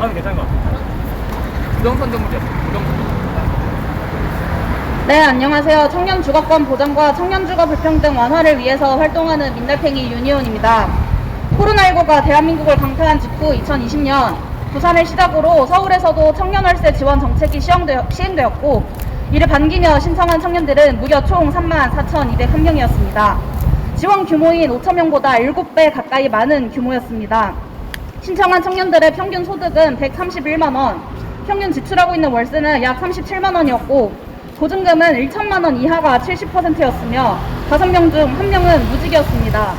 게 괜찮은 것 같아요. 부동산 전문가 부동산 네, 안녕하세요. 청년 주거권 보장과 청년 주거 불평등 완화를 위해서 활동하는 민달팽이 유니온입니다. 코로나19가 대한민국을 강타한 직후 2020년 부산을 시작으로 서울에서도 청년 월세 지원 정책이 시행되었고 이를 반기며 신청한 청년들은 무려 총 3만 4,201명이었습니다. 지원 규모인 5천명보다 7배 가까이 많은 규모였습니다. 신청한 청년들의 평균 소득은 131만 원, 평균 지출하고 있는 월세는 약 37만 원이었고 보증금은 1천만 원 이하가 70%였으며 5명 중 1명은 무직이었습니다.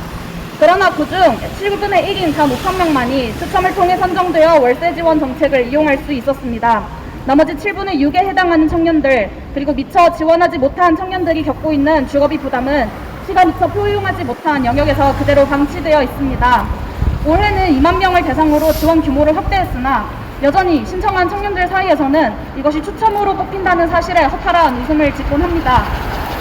그러나 그중 7분의 1인 단 5천 명만이 추첨을 통해 선정되어 월세 지원 정책을 이용할 수 있었습니다. 나머지 7분의 6에 해당하는 청년들 그리고 미처 지원하지 못한 청년들이 겪고 있는 주거비 부담은 시가 미처 포용하지 못한 영역에서 그대로 방치되어 있습니다. 올해는 2만 명을 대상으로 지원 규모를 확대했으나 여전히 신청한 청년들 사이에서는 이것이 추첨으로 뽑힌다는 사실에 허탈한 웃음을 짓곤 합니다.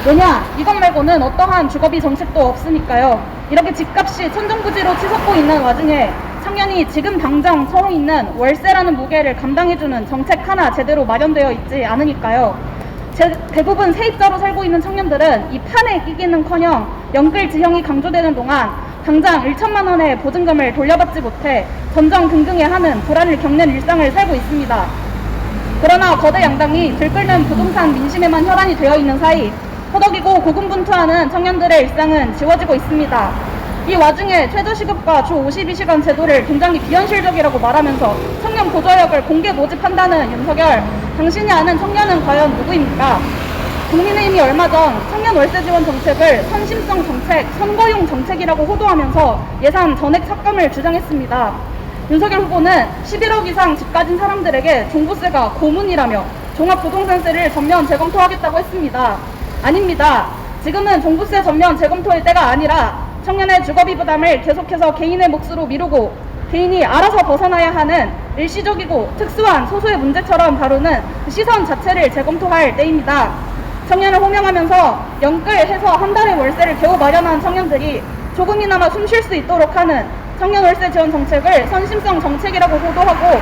왜냐? 이것 말고는 어떠한 주거비 정책도 없으니까요. 이렇게 집값이 천정부지로 치솟고 있는 와중에 청년이 지금 당장 서로 있는 월세라는 무게를 감당해주는 정책 하나 제대로 마련되어 있지 않으니까요. 제- 대부분 세입자로 살고 있는 청년들은 이 판에 끼기는커녕 연끌 지형이 강조되는 동안 당장 1천만 원의 보증금을 돌려받지 못해 전전긍긍해하는 불안을 겪는 일상을 살고 있습니다. 그러나 거대 양당이 들끓는 부동산 민심에만 혈안이 되어 있는 사이 허덕이고 고군분투하는 청년들의 일상은 지워지고 있습니다. 이 와중에 최저시급과 주 52시간 제도를 굉장히 비현실적이라고 말하면서 청년 보조역을 공개 모집한다는 윤석열, 당신이 아는 청년은 과연 누구입니까? 국민의힘이 얼마 전 청년 월세 지원 정책을 선심성 정책, 선거용 정책이라고 호도하면서 예산 전액 삭감을 주장했습니다. 윤석열 후보는 11억 이상 집 가진 사람들에게 종부세가 고문이라며 종합부동산세를 전면 재검토하겠다고 했습니다. 아닙니다. 지금은 종부세 전면 재검토일 때가 아니라 청년의 주거비 부담을 계속해서 개인의 몫으로 미루고 개인이 알아서 벗어나야 하는 일시적이고 특수한 소수의 문제처럼 다루는 시선 자체를 재검토할 때입니다. 청년을 호명하면서 연끌해서 한 달의 월세를 겨우 마련한 청년들이 조금이나마 숨 쉴 수 있도록 하는 청년 월세 지원 정책을 선심성 정책이라고 보도하고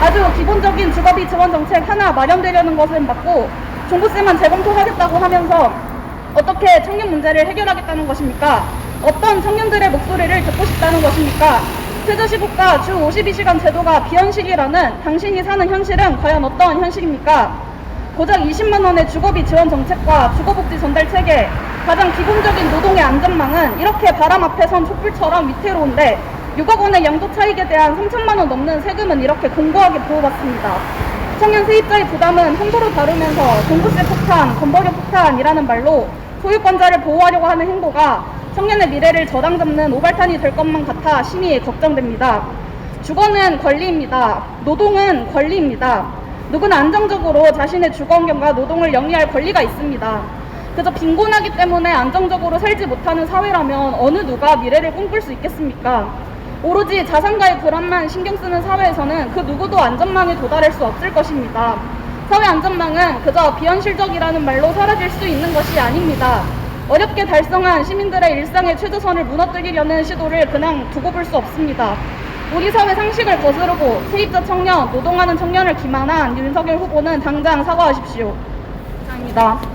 아주 기본적인 주거비 지원 정책 하나 마련되려는 것은 맞고 종부세만 재검토하겠다고 하면서 어떻게 청년 문제를 해결하겠다는 것입니까? 어떤 청년들의 목소리를 듣고 싶다는 것입니까? 최저시급과 주 52시간 제도가 비현실이라는 당신이 사는 현실은 과연 어떤 현실입니까? 고작 20만 원의 주거비 지원 정책과 주거복지 전달 체계, 가장 기본적인 노동의 안전망은 이렇게 바람 앞에 선 촛불처럼 위태로운데 6억 원의 양도 차익에 대한 3천만 원 넘는 세금은 이렇게 공고하게 보호받습니다. 청년 세입자의 부담은 홍보로 다루면서 종부세 폭탄, 건버려 폭탄이라는 말로 소유권자를 보호하려고 하는 행보가 청년의 미래를 저당 잡는 오발탄이 될 것만 같아 심히 걱정됩니다. 주거는 권리입니다. 노동은 권리입니다. 누구나 안정적으로 자신의 주거 환경과 노동을 영위할 권리가 있습니다. 그저 빈곤하기 때문에 안정적으로 살지 못하는 사회라면 어느 누가 미래를 꿈꿀 수 있겠습니까? 오로지 자산가의 불안만 신경 쓰는 사회에서는 그 누구도 안전망에 도달할 수 없을 것입니다. 사회 안전망은 그저 비현실적이라는 말로 사라질 수 있는 것이 아닙니다. 어렵게 달성한 시민들의 일상의 최저선을 무너뜨리려는 시도를 그냥 두고 볼 수 없습니다. 우리 사회 상식을 거스르고 세입자 청년, 노동하는 청년을 기만한 윤석열 후보는 당장 사과하십시오. 감사합니다.